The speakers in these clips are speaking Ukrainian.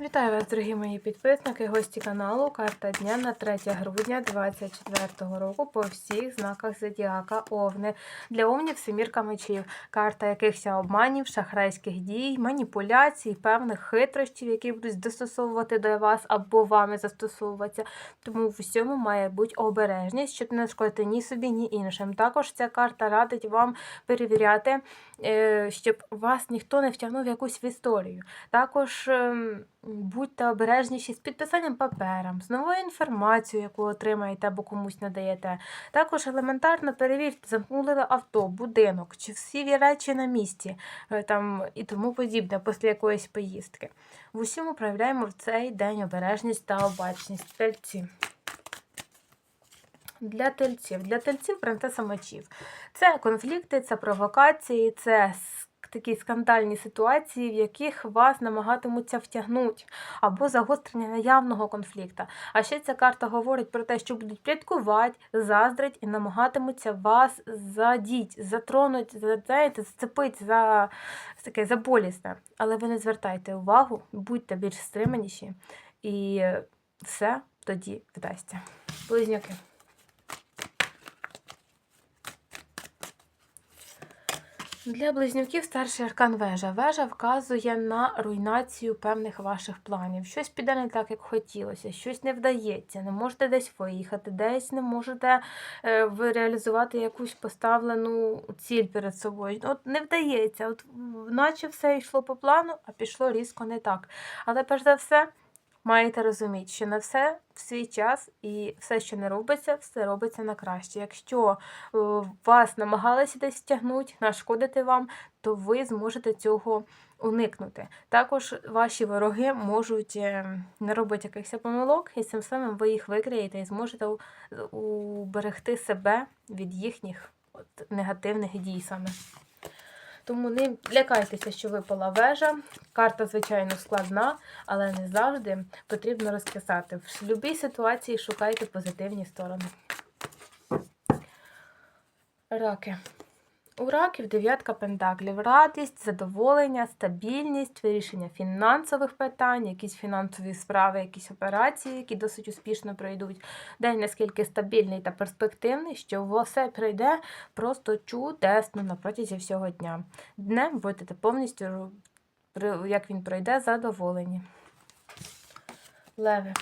Вітаю вас, дорогі мої підписники, гості каналу. Карта дня на 3 грудня 2024 року по всіх знаках Зодіака Овни. Для Овнів семірка мечів. Карта якихось обманів, шахрайських дій, маніпуляцій, певних хитрощів, які будуть застосовувати до вас або вами застосовуватися. Тому в усьому має бути обережність, щоб не шкодити ні собі, ні іншим. Також ця карта радить вам перевіряти, е, щоб вас ніхто не втягнув в якусь в історію. Також ем, будьте обережніші з підписанням паперам, з новою інформацією, яку отримаєте або комусь надаєте. Також елементарно перевірте, замкнули ви авто, будинок, чи всі речі на місці е, там, і тому подібне після якоїсь поїздки. В усьому проявляємо в цей день обережність та обачність. Тельці. Для тельців. Для тельців принцеса мечів. Це конфлікти, це провокації, це такі скандальні ситуації, в яких вас намагатимуться втягнути, або загострення наявного конфлікту. А ще ця карта говорить про те, що будуть пліткувати, заздрить і намагатимуться вас задіть, затронуть, за- знаєте, зцепити за таке за болісне. Але ви не звертайте увагу, будьте більш стриманіші, і все тоді вдасться. Близнюки. Для близнюків старший аркан вежа. Вежа вказує на руйнацію певних ваших планів. Щось піде не так, як хотілося, щось не вдається, не можете десь виїхати, десь не можете е, реалізувати якусь поставлену ціль перед собою. От не вдається, от наче все йшло по плану, а пішло різко не так. Але перш за все. Маєте розуміти, що на все в свій час і все, що не робиться, все робиться на краще. Якщо е, вас намагалися десь втягнути, нашкодити вам, то ви зможете цього уникнути. Також ваші вороги можуть е, не робити якихось помилок, і цим самим ви їх викриєте і зможете уберегти себе від їхніх от, негативних дій саме. Тому не лякайтеся, що випала вежа. Карта, звичайно, складна, але не завжди потрібно розкисати. В будь-якій ситуації шукайте позитивні сторони. Раки. У раків дев'ятка пентаклів. Радість, задоволення, стабільність, вирішення фінансових питань, якісь фінансові справи, якісь операції, які досить успішно пройдуть. День наскільки стабільний та перспективний, що все пройде просто чудесно на протязі всього дня. Днем будете повністю, як він пройде, задоволені. Леви.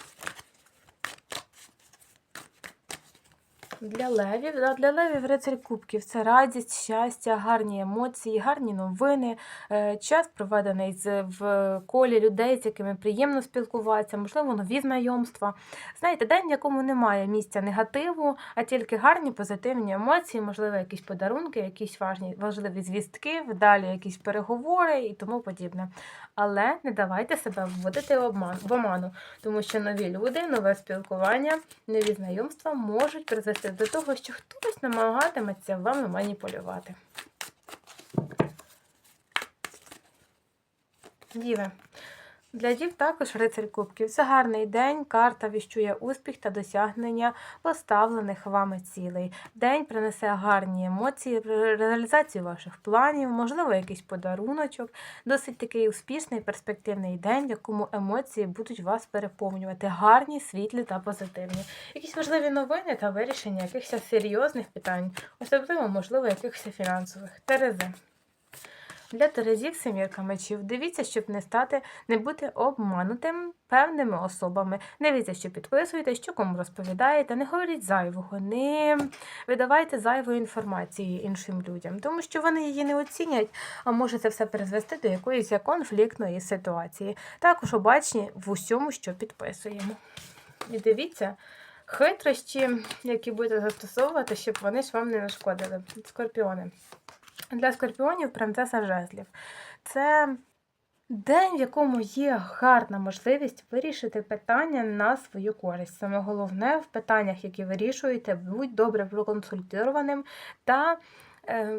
Для левів, для левів рицарь кубків це радість, щастя, гарні емоції, гарні новини, е, час проведений в колі людей, з якими приємно спілкуватися, можливо, нові знайомства. Знаєте, день, в якому немає місця негативу, а тільки гарні позитивні емоції, можливо, якісь подарунки, якісь важні, важливі звістки, вдалі якісь переговори і тому подібне. Але не давайте себе вводити в оману, тому що нові люди, нове спілкування, нові знайомства можуть призвести до того, що хтось намагатиметься вами маніпулювати. Діви. Для дів також рицарь кубків. Це гарний день, карта віщує успіх та досягнення поставлених вами цілей. День принесе гарні емоції, реалізацію ваших планів, можливо, якийсь подаруночок. Досить такий успішний, перспективний день, в якому емоції будуть вас переповнювати. Гарні, світлі та позитивні. Якісь важливі новини та вирішення якихось серйозних питань, особливо, можливо, якихось фінансових. Терези. Для Терезів семірка мечів. Дивіться, щоб не стати, не бути обманутим певними особами. Дивіться, що підписуєте, що кому розповідаєте, не говоріть зайвого, не видавайте зайвої інформації іншим людям, тому що вони її не оцінять, а може це все призвести до якоїсь конфліктної ситуації. Також обачні в усьому, що підписуємо. І дивіться. Хитрощі, які будете застосовувати, щоб вони ж вам не нашкодили. Скорпіони. Для скорпіонів принцеса жезлів. Це день, в якому є гарна можливість вирішити питання на свою користь. Саме головне в питаннях, які вирішуєте, будь добре проконсультованим та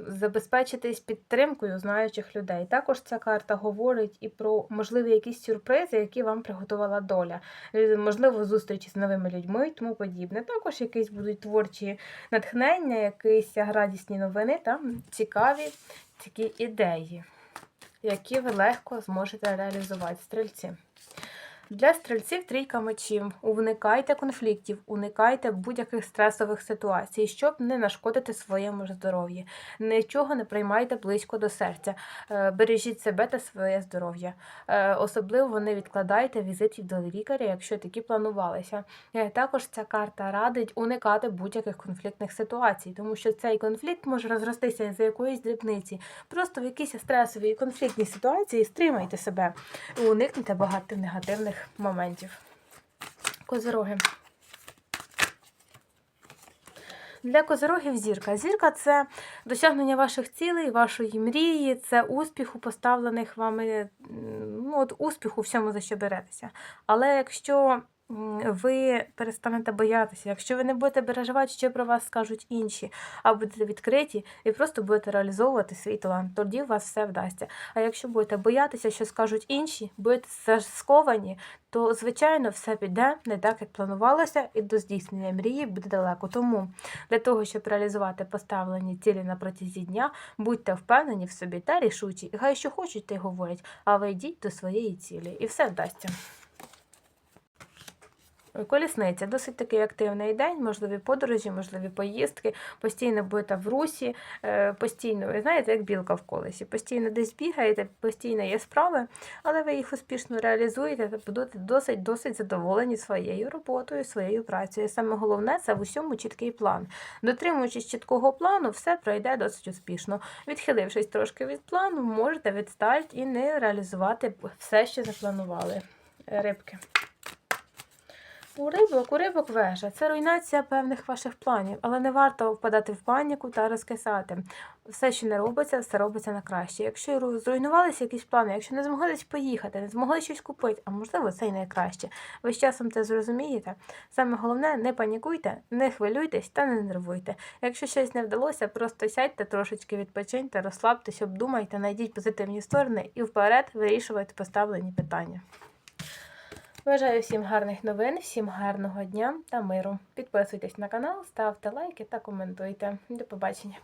забезпечитись підтримкою знаючих людей. Також ця карта говорить і про можливі якісь сюрпризи, які вам приготувала доля. Е, Можливо, зустрічі з новими людьми і тому подібне. Також якісь будуть творчі натхнення, якісь радісні новини та цікаві такі ідеї, які ви легко зможете реалізувати. Стрільці. Для стрільців трійка мечів. Уникайте конфліктів, уникайте будь-яких стресових ситуацій, щоб не нашкодити своєму здоров'ю. Нічого не приймайте близько до серця. Е, Бережіть себе та своє здоров'я. Е, Особливо не відкладайте візитів до лікаря, якщо такі планувалися. Е, Також ця карта радить уникати будь-яких конфліктних ситуацій, тому що цей конфлікт може розростися з якоїсь дрібниці. Просто в якійсь стресовій конфліктній ситуації стримайте себе уникнете багато негативних моментів. Козироги. Для козирогів зірка. Зірка це досягнення ваших цілей, вашої мрії, це успіх у поставлених вами ну, от успіху всьому, за що беретеся. Але якщо ви перестанете боятися, якщо ви не будете переживати, що про вас скажуть інші, а будете відкриті і просто будете реалізовувати свій талант, тоді у вас все вдасться. А якщо будете боятися, що скажуть інші, будете сковані, то звичайно все піде не так, як планувалося, і до здійснення мрії буде далеко. Тому для того, щоб реалізувати поставлені цілі на протязі дня, будьте впевнені в собі та рішучі. І хай що хочуть, й говорять, а ви йдіть до своєї цілі, і все вдасться. Колісниця досить такий активний день, можливі подорожі, можливі поїздки, постійно будете в русі, е, постійно, ви знаєте, як білка в колесі, постійно десь бігаєте, постійно є справи, але ви їх успішно реалізуєте та будете досить досить задоволені своєю роботою, своєю працею. Саме головне це в усьому чіткий план. Дотримуючись чіткого плану, все пройде досить успішно. Відхилившись трошки від плану, можете відстати і не реалізувати все, що запланували. Рибки. У рибок, у рибок вежа це руйнація певних ваших планів, але не варто впадати в паніку та розкисати. Все, що не робиться, все робиться на краще. Якщо зруйнувалися якісь плани, якщо не змогли десь поїхати, не змогли щось купити, а можливо це й найкраще. Ви з часом це зрозумієте. Саме головне, не панікуйте, не хвилюйтесь та не нервуйте. Якщо щось не вдалося, просто сядьте трошечки, відпочиньте, розслабтесь, обдумайте, знайдіть позитивні сторони і вперед вирішувати поставлені питання. Бажаю всім гарних новин, всім гарного дня та миру. Підписуйтесь на канал, ставте лайки та коментуйте. До побачення.